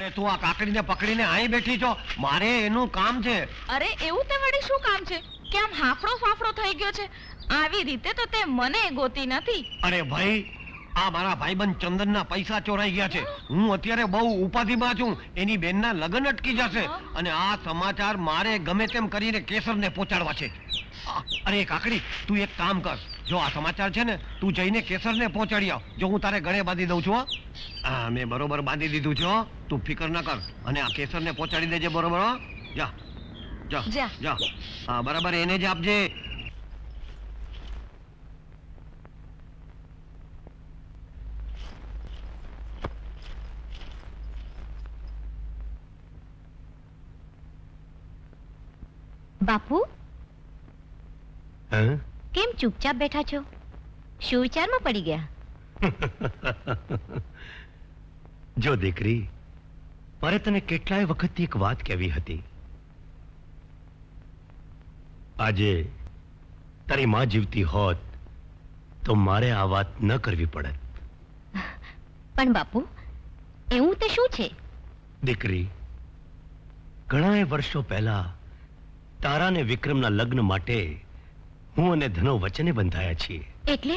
અરે તું આ કાકડીને પકડીને અહીં બેઠી છો? મારે એનું કામ છે. અરે એવું તે વળી શું કામ છે? કે આમ હાફળો ફાફડો થઈ ગયો છે? આવી રીતે તો તે મને ગોતી નથી. અરે ભાઈ આ મારા ભાઈબંધ ચંદનના પૈસા ચોરાઈ ગયા છે. હું અત્યારે બહુ ઉપાધિમાં છું. એની બેનના લગ્ન અટકી જશે. અને આ સમાચાર મારે ગમે તેમ કરીને કેસરને પહોંચાડવા છે. અરે કાકડી તું એક કામ કર. જો આ સમાચાર છે ને તું જઈને કેસરને પહોંચાડી આવ. જો હું તારે ગળે બાંધી દઉં છું હા. મેં બરોબર બાંધી દીધું છે તું ફિકર ન કર. અને આ કેસરને પહોંચાડી દેજે બરોબર જા. જા. જા. જા. હા બરાબર એને જ આપજે. બાપુ? કેમ ચૂપચાપ બેઠા છો? શું વિચારમાં પડી ગયા? જો દીકરી મારે તને કેટલાય વખતથી એક વાત કહેવી હતી. આજે તારી માં જીવતી હોત તો મારે આ વાત ન કરવી પડત. પણ બાપુ એવું તે શું છે? દીકરી ઘણાય વર્ષો પહેલા તારા ને વિક્રમના લગ્ન માટે હું અને ધનો વચને બંધાયા છીએ. એટલે?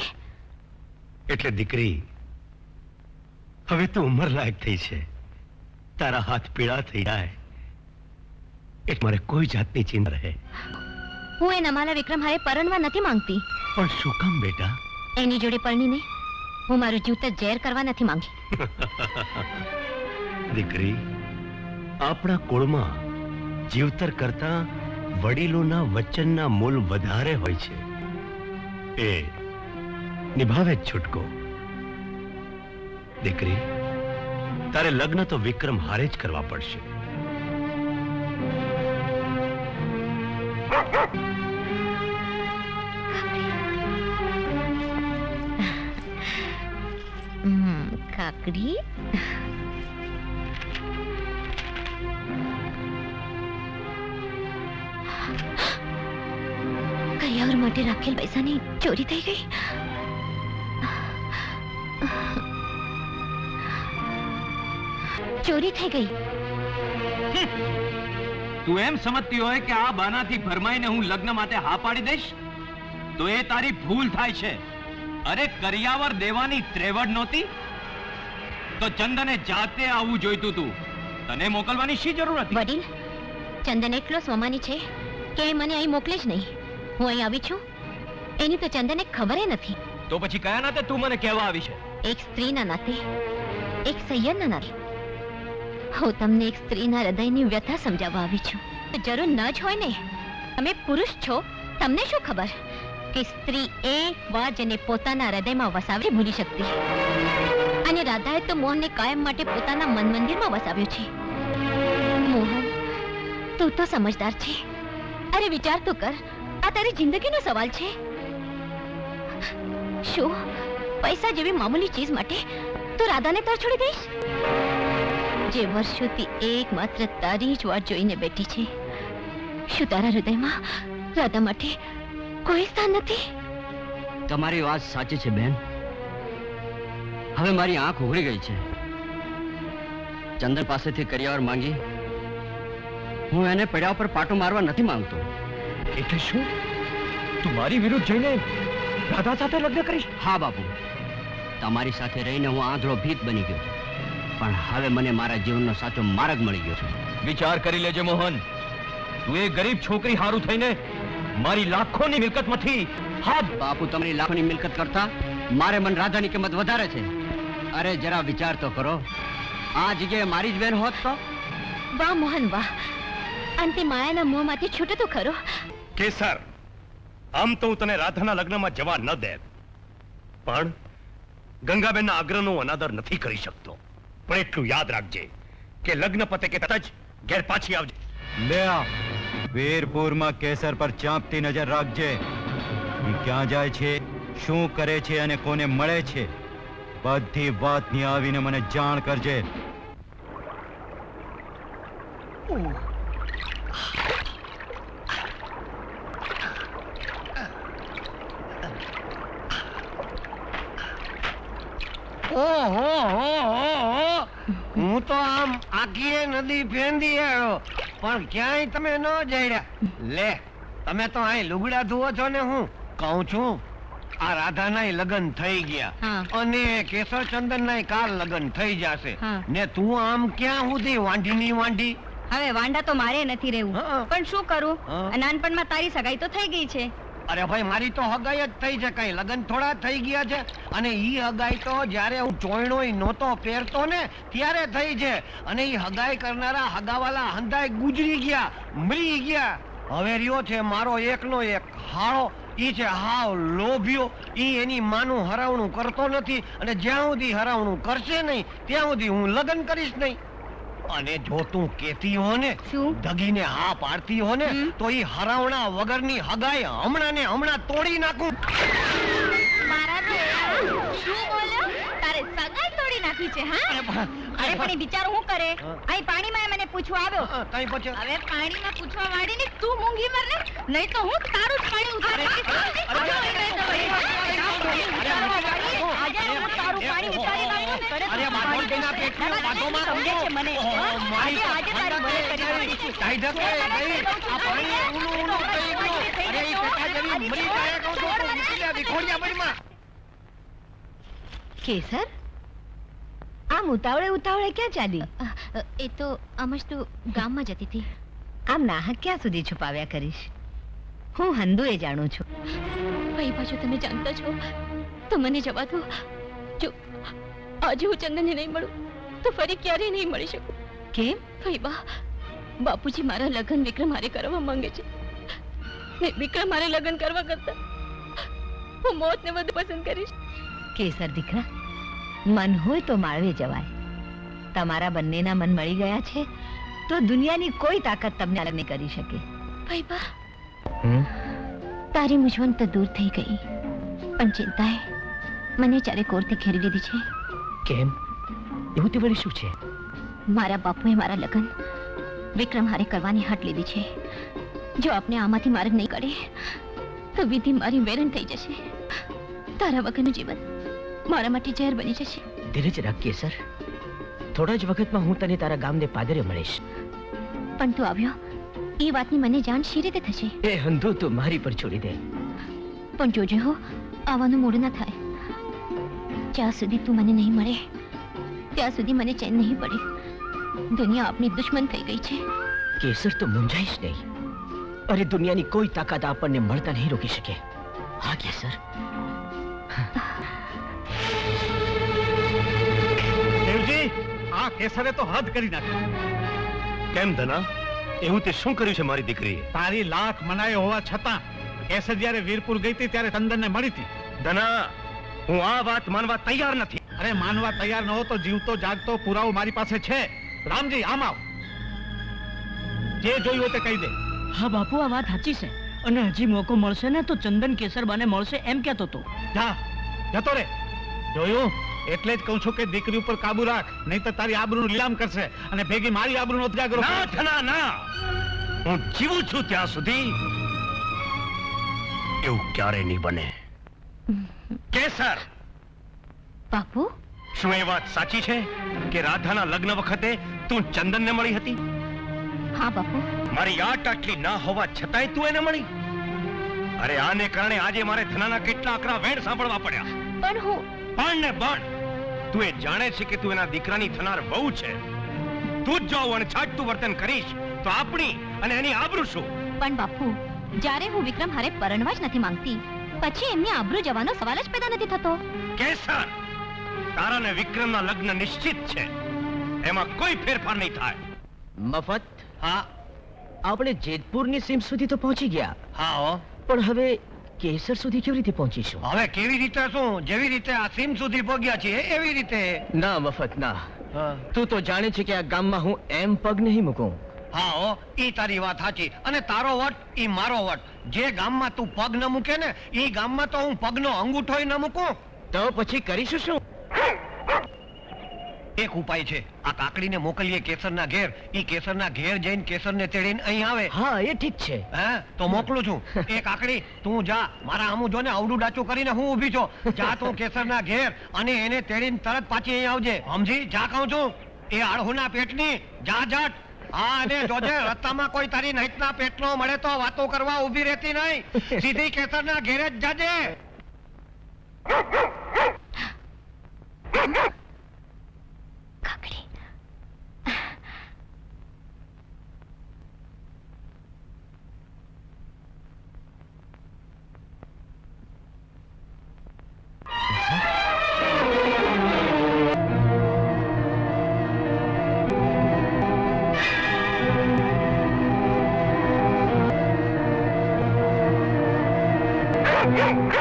એટલે દીકરી હવે તું ઉંમર લાયક થઈ છે. તારા હાથ પીળા થઈ જાય. એટલે મારે કોઈ જાતની ચિંતા રહે. હું એ નમાલા વિક્રમ હારે પરણવા નથી માંગતી. પણ શું કામ બેટા? એની જોડે પરણીને હું મારું જીવતર ઝેર કરવા નથી માંગી. દીકરી આપણા કુળમાં જીવતર કરતા વડીલોના વચનના મૂલ વધારે હોય છે. એ નિભાવે જ છૂટકો. દીકરી, તારે લગ્ન તો વિક્રમ હારે જ કરવા પડશે. કાકડી? કરિયાવર માટે રાખેલ પૈસાની ચોરી થઈ ગઈ. ચોરી થઈ ગઈ. તું એમ સમજતી હોય કે આ બાનાથી ભરમાઈને હું લગ્ન માટે હા પાડી દઈશ તો એ તારી ભૂલ થાય છે. અરે કરિયાવર દેવાની ત્રેવડ નહોતી? તો ચંદને જાતે આવવું જોઈતું તું. તને મોકલવાની શી જરૂર હતી? વડીલ ચંદન એટલો સ્વમાની છે કે એ મને અહીં મોકલે જ નહીં. હું અહીં આવી છું? એની તો ચંદનને ખબર નથી. તો પછી કયા નાતે તું મને કહેવા આવી છે? એક સ્ત્રીના નાતે એક સૈયદના નાતે. હું તમને એક સ્ત્રીના હૃદયની વ્યથા સમજાવવા આવી છું. જરૂર ન જ હોય ને. તમે પુરુષ છો. તમને શું ખબર કે સ્ત્રી એક વાજ જેને પોતાના હૃદયમાં વસાવી ભૂલી શકતી? અને રાધાએ તો મોહનને કાયમ માટે પોતાના મન મંદિરમાં વસાવ્યો છે. મોહન તું તો સમજદાર છે. અરે વિચાર તો કર. આ તારી જિંદગીનો સવાલ છે? શું? પૈસા જેવી મામૂલી ચીજ માટે તું રાધાને તર છોડી દઈશ? જે વર્ષોથી એકમાત્ર તારી જ વાત જોઈને બેઠી છે, શું તારા હૃદયમાં રાધા માટે કોઈ સ્થાન નથી? તમારી વાત સાચી છે, બેન. હવે મારી આંખ ઉઘડી ગઈ છે. ચંદ્ર પાસેથી કરિયાવર માંગી હું એને પડ્યા પર પાટો મારવા નથી માંગતો. એટલે શું? તું મારી વિરુદ્ધ જઈને દાદા સાથે લગ્ન કરીશ? હા બાપુ. તમારી સાથે રહીને હું આંધળો ભીત બની ગયો પણ હવે મને મારા જીવનનો સાચો માર્ગ મળી ગયો છે. વિચાર કરી લેજે મોહન. તું એ ગરીબ છોકરી હારું થઈને મારી લાખોની મિલકતમાંથી હા બાપુ તમારી લાખોની મિલકત કરતા મારે મન રાધાની કિંમત વધારે છે. અરે જરા વિચાર તો કરો. આ જગ્યાએ મારી જ બેન હોત તો? વાહ મોહન વાહ. અંતે માયાના મોહમાંથી છૂટે તો ખરો. કેસર આમ તો હું તને રાધાના લગ્નમાં જવા ન દે પણ ગંગાબેનના આગ્રહનો અનાદર નથી કરી શકતો. પણ એટલું યાદ રાખજે કે લગ્ન પતે કે તરત જ ઘેર પાછી આવજે. લે આ વીરપુરમાં કેસર પર ચાંપતી નજર રાખજે. ક્યાં જાય છે શું કરે છે અને કોને મળે છે બધી વાતની આવીને મને જાણ કરજે. ઓહો હો હો હો હું. તો આમ આખી નદી ફેંદી આવ્યો પણ ક્યાંય તમે ન જડ્યા. લે તમે તો અહીં લુગડા ધુઓ છો ને હું કહું છું આ રાધાના લગ્ન થઈ ગયા. અને કેશવચંદન ચંદન ના કાલ લગ્ન થઈ જશે. ને તું આમ ક્યાં સુધી વાંઢી ની વાંઢી? હવે વાંડા તો મારે નથી રહેવું. પણ શું કરું. નાનપણમાં તારી સગાઈ તો થઈ ગઈ છે. અરે ભાઈ, મારી તો હગાઈ જ થઈ છે કઈ. લગન થોડા થઈ ગયા છે. અને ઈ હગાઈ તો જ્યારે હું ચોયણોય નહોતો પહેરતો ને, ત્યારે થઈ છે. અને ઈ હગાઈ કરનારા હગાવાલા હંધાય ગુજરી ગયા, મરી ગયા. હવે રહ્યો છે મારો એકનો એક હાળો. ઈ છે હાવ લોભ્યો. ઈ એની માનું હરાવણું કરતો નથી. અને જ્યાં સુધી હરાવણું કરશે નહીં, ત્યાં સુધી હું લગ્ન કરીશ નહીં. અને જો તું કેતી હો ને શું દગીને હા પાડતી હો ને તો ઈ હરાવણા વગરની હગાય હમણાં ને હમણાં તોડી નાખું મારા શું બોલ્યો તારે સગાઈ તોડી નાખી છે હા અરે પણ- બિચારો શું કરે હા. અહીં પાણીમાં મને પૂછવા આવ્યો કઈ પછી હવે પાણીમાં પૂછવા વાળીને તું મૂંગી મર ને નહીં તો હું તારું જ પાણી ઉતારી કેસર આમ ઉતાવળે ઉતાવળે ક્યાં ચાલી એ તો આમ જ તું ગામમાં જતી હતી આમ નાહક ક્યાં સુધી છુપાવ્યા કરીશ હું હંદુ એ જાણું છું ભાઈ પાછું તમે જાણતા છો તો મને જવા દો જો આજે હું ચંદનને નહીં મળું તો ફરી ક્યારેય નહીં મળી શકું. કેમ? ભાઈ બા બાપુજી મારા લગ્ન વિક્રમ હારે કરવા માંગે છે. ને વિક્રમ હારે લગ્ન કરવા કરતા હું મોતને વધુ પસંદ કરીશ. કેસર દીકરા મન હોય તો માળવે જવાય. તમારા બંનેના મન મળી ગયા છે તો દુનિયાની કોઈ તાકાત તમને અલગ નહીં કરી શકે. ભાઈ બા તારી મૂંઝવણ તો દૂર થઈ ગઈ પણ ચિંતાએ મને ચારે કોરથી ઘેરી લીધી છે. કેમ? એવું તે વળી શું છે? મારા બાપુએ મારા લગ્ન વિક્રમ હારે કરવાની હટ લીધી છે. જો આપને આમાંથી માર્ગ નહીં કરે તો વિધિ મારી વેરણ થઈ જશે. તારા વગરનું જીવન મારા માટે ઝેર બની જશે. ધીરજ રાખીએ સર. થોડા જ વખતમાં હું તને તારા ગામને પાદરે મળીશ. પણ તું આવ્યો એ વાતની મને જાણ શી રીતે થશે? એ હંધો તું મારી પર છોડી દે. પણ જોજે હો આવવાનું મોડું ના થાય. જ્યાં સુધી તું મને નહીં મળે ત્યાં સુધી મને ચેન નહીં પડે. દુનિયા આપણી દુશ્મન થઈ ગઈ છે. કેસર તો મૂંઝાઈશ નહીં. અરે દુનિયાની કોઈ તાકાત આપણને મળતા નહીં રોકી શકે. હા કેસર? દેવજી આ કેસરે તો હદ કરી નાખી કેમ ધના? એવું તે શું કર્યું છે મારી દીકરીએ? તારી લાખ મનાઈ હોવા છતાં કેસર જ્યારે વીરપુર ગઈ હતી ત્યારે ચંદનને મળી હતી. ધના હું આ વાત માનવા તૈયાર નથી. અરે માનવા તૈયાર ન હો તો જીવતો જાગતો પુરાવો મારી પાસે છે. રામજી આમ આવ. જે જોયું હોય તે કહી દે. હા બાપુ આ વાત સાચી છે. અને હજી મોકો મળશે ને તો ચંદન કેસરબાને મળશે એમ કહેતો તો. જા જતો રે. જોયું? એટલે જ કહું છું કે દીકરી ઉપર કાબુ રાખ નહીં તો તારી આબરૂ લીલામ કરશે અને ભેગી મારી આબરૂનો ઉજાગરો ના થના ના હું જીવું છું ત્યાં સુધી. એવું ક્યારે નહીં બને. કેસર! બાપુ? શું એ વાત સાચી છે કે રાધાના લગ્ન વખતે તું ચંદનને મળી હતી? હા બાપુ. મારી આટ આટલી ના હોવા છતાંય તું એને મળી? અરે આને કારણે આજે મારે ધનાના કેટલા અકરા વેણ સાંભળવા પડ્યા. પણ હું પણ ને પણ તું એ જાણે છે કે તું એના દીકરાની થનાર બહુ છે. તું જ જો અણછાટતું વર્તન કરીશ તો આપણી અને એની આબરૂ શું? પણ બાપુ જ્યારે હું વિક્રમ હારે પરણવા જ નથી માંગતી પછી એમની આબરૂ જવાનો સવાલ જ પેદા નથી થતો. કેસર તારા ને વિક્રમના લગ્ન નિશ્ચિત છે. એમાં કોઈ ફેરફાર નહીં થાય. મફત? હા. આપણે જેતપુરની સીમ સુધી તો પહોંચી ગયા. હા હો. પણ હવે કેસર સુધી કેવી રીતે પહોંચીશું? હવે કેવી રીતે શું? જેવી રીતે આ સીમ સુધી પહોંચ્યા છીએ એવી રીતે. ના મફત ના. તું તો જાણે છે કે આ ગામમાં હું એમ પગ નહીં મૂકું. હા હો ઈ તારી વાત સાચી. અને તારો વટ ઈ મારો વટ. જે ગામમાં તું પગ ન મૂકે ને ઈ ગામમાં તો હું પગનો અંગૂઠોય ન મૂકું. તો પછી કરીશું શું? એક ઉપાય છે. આ કાકડીને મોકલીએ કેસરના ઘેર. ઈ કેસરના ઘેર જઈને કેસરને તેડીને અહીં આવે. હા એ ઠીક છે. હે તો મોકલું છું. એ કાકડી તું જા. મારા આમું જો ને આવડું ડાચું કરીને હું ઊભી છો. જા તું કેસરના ઘેર અને એને તેડીને તરત પાછી અહીં આવજે. સમજી? જા કહું છું. એ આળહુના પેટની જા જટ હા, અને જોજે, રસ્તામાં કોઈ તારી નહિતના પેટનો મળે તો વાતો કરવા ઊભી રહેતી નહીં. સીધી કેસરના ઘેરે જ જાજે. જા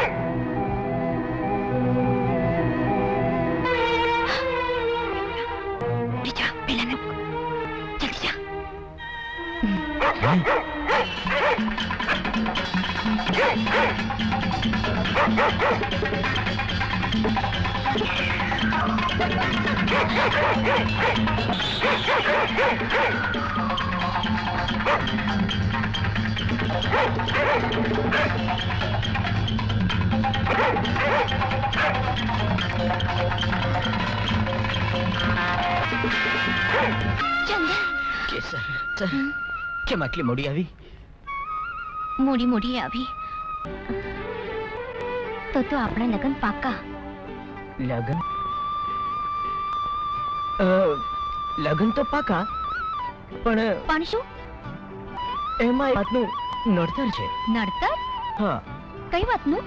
કેસર કેમ આટલી મોડી આવી મોડી મોડી આવી તો તો આપણા લગન પાકા લગન લગન તો પાકા પણ પણ શું એમાં વાતનું નડતર છે નડતર હા કઈ વાતનું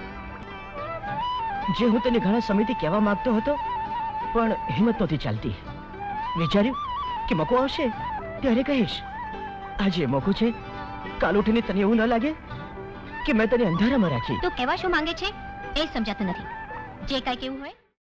જે હું તને ઘણા સમયથી કહેવા માંગતો હતો, પણ હિંમત નહોતી ચાલતી. વિચાર્યું કે મોકો આવશે ત્યારે કહીશ, આજે મોકો છે, કાલ ઉઠીને તને એવું ન લાગે કે મેં તને અંધારામાં રાખી. તો કહેવા શું માંગે છે એ સમજાતું નથી. જે કાંઈ કેવું હોય